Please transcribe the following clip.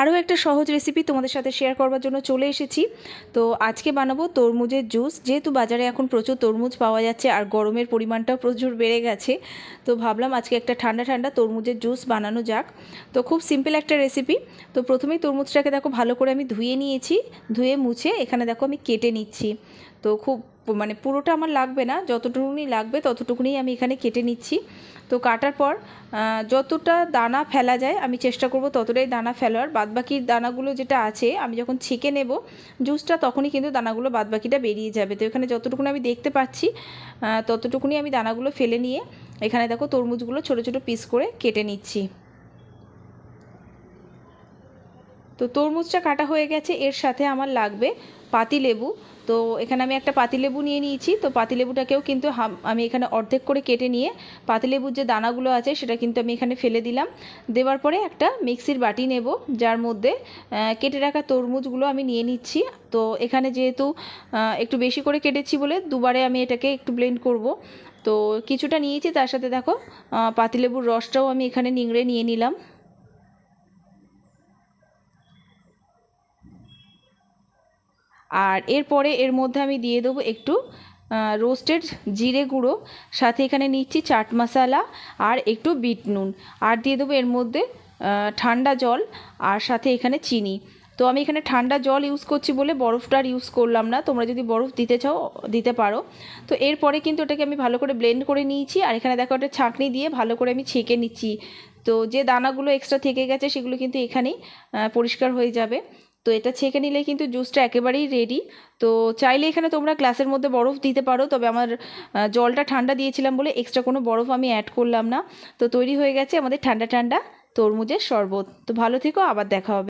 আরও একটা সহজ রেসিপি তোমাদের সাথে শেয়ার করবার জন্য চলে এসেছি। তো আজকে বানাবো তরমুজের জুস যেহেতু বাজারে এখন প্রচুর তরমুজ পাওয়া যাচ্ছে আর গরমের পরিমাণটাও প্রচুর বেড়ে গেছে, তো ভাবলাম আজকে একটা ঠান্ডা ঠান্ডা তরমুজের জুস বানানো যাক। তো খুব সিম্পল একটা রেসিপি তো প্রথমেই তরমুজটাকে দেখো ভালো করে আমি ধুয়ে নিয়েছি, ধুয়ে মুছে এখানে দেখো আমি কেটে নিচ্ছি। তো খুব মানে পুরোটা আমার লাগবে না, যতটুকুনি লাগবে ততটুকুনি আমি এখানে কেটে নিচ্ছি। তো কাটার পর যতটা দানা ফেলা যায় আমি চেষ্টা করব ততটাই দানা ফেলার। বাদবাকি দানাগুলো যেটা আছে, আমি যখন ছেঁকে নেব জুসটা তখনই কিন্তু দানাগুলো বাদবাকিটা বেরিয়ে যাবে। তো এখানে যতটুকুনি আমি দেখতে পাচ্ছি ততটুকুনি আমি দানাগুলো ফেলে নিয়ে এখানে দেখো তরমুজগুলো ছোটো ছোটো পিস করে কেটে নিচ্ছি। তো তরমুজটা কাটা হয়ে গেছে, এর সাথে আমার লাগবে পাতিলেবু তো এখানে আমি একটা পাতিলেবু নিয়ে নিয়েছি, তো পাতিলেবুটাকেও কিন্তু আমি এখানে অর্ধেক করে কেটে নিয়ে পাতিলেবুর যে দানাগুলো আছে সেটা কিন্তু আমি এখানে ফেলে দিলাম। দেওয়ার পরে একটা মিক্সির বাটি নেব, যার মধ্যে কেটে রাখা তরমুজগুলো আমি নিয়ে নিচ্ছি। তো এখানে যেহেতু একটু বেশি করে কেটেছি বলে দুবারে আমি এটাকে একটু ব্লেন্ড করব। তো কিছুটা নিয়েছি, তার সাথে দেখো পাতিলেবুর রসটাও আমি এখানে নিংড়ে নিয়ে নিলাম। আর এরপরে এর মধ্যে আমি দিয়ে দেবো একটু রোস্টেড জিরে গুঁড়ো, সাথে এখানে নিচ্ছি চাট মশালা আর একটু বিট নুন। আর দিয়ে দেবো এর মধ্যে ঠান্ডা জল আর সাথে এখানে চিনি। তো আমি এখানে ঠান্ডা জল ইউজ করছি বলে বরফটা আর ইউজ করলাম না। তোমরা যদি বরফ দিতে চাও, দিতে পারো। তো এরপরে কিন্তু এটাকে আমি ভালো করে ব্লেন্ড করে নিয়েছি। আর এখানে দেখো একটা ছাঁকনি দিয়ে ভালো করে আমি ছেঁকে নিচ্ছি। তো যে দানাগুলো এক্সট্রা থেকে গেছে সেগুলো কিন্তু এখানেই পরিষ্কার হয়ে যাবে। তো এটা ছেঁকে নিলে কিন্তু জুসটা একেবারেই রেডি তো চাইলে এখানে তোমরা গ্লাসের মধ্যে বরফ দিতে পারো, তবে আমার জলটা ঠান্ডা দিয়েছিলাম বলে এক্সট্রা কোনো বরফ আমি অ্যাড করলাম না। তো তৈরি হয়ে গেছে আমাদের ঠান্ডা ঠান্ডা তরমুজের শরবত। তো ভালো থেকো, আবার দেখা হবে।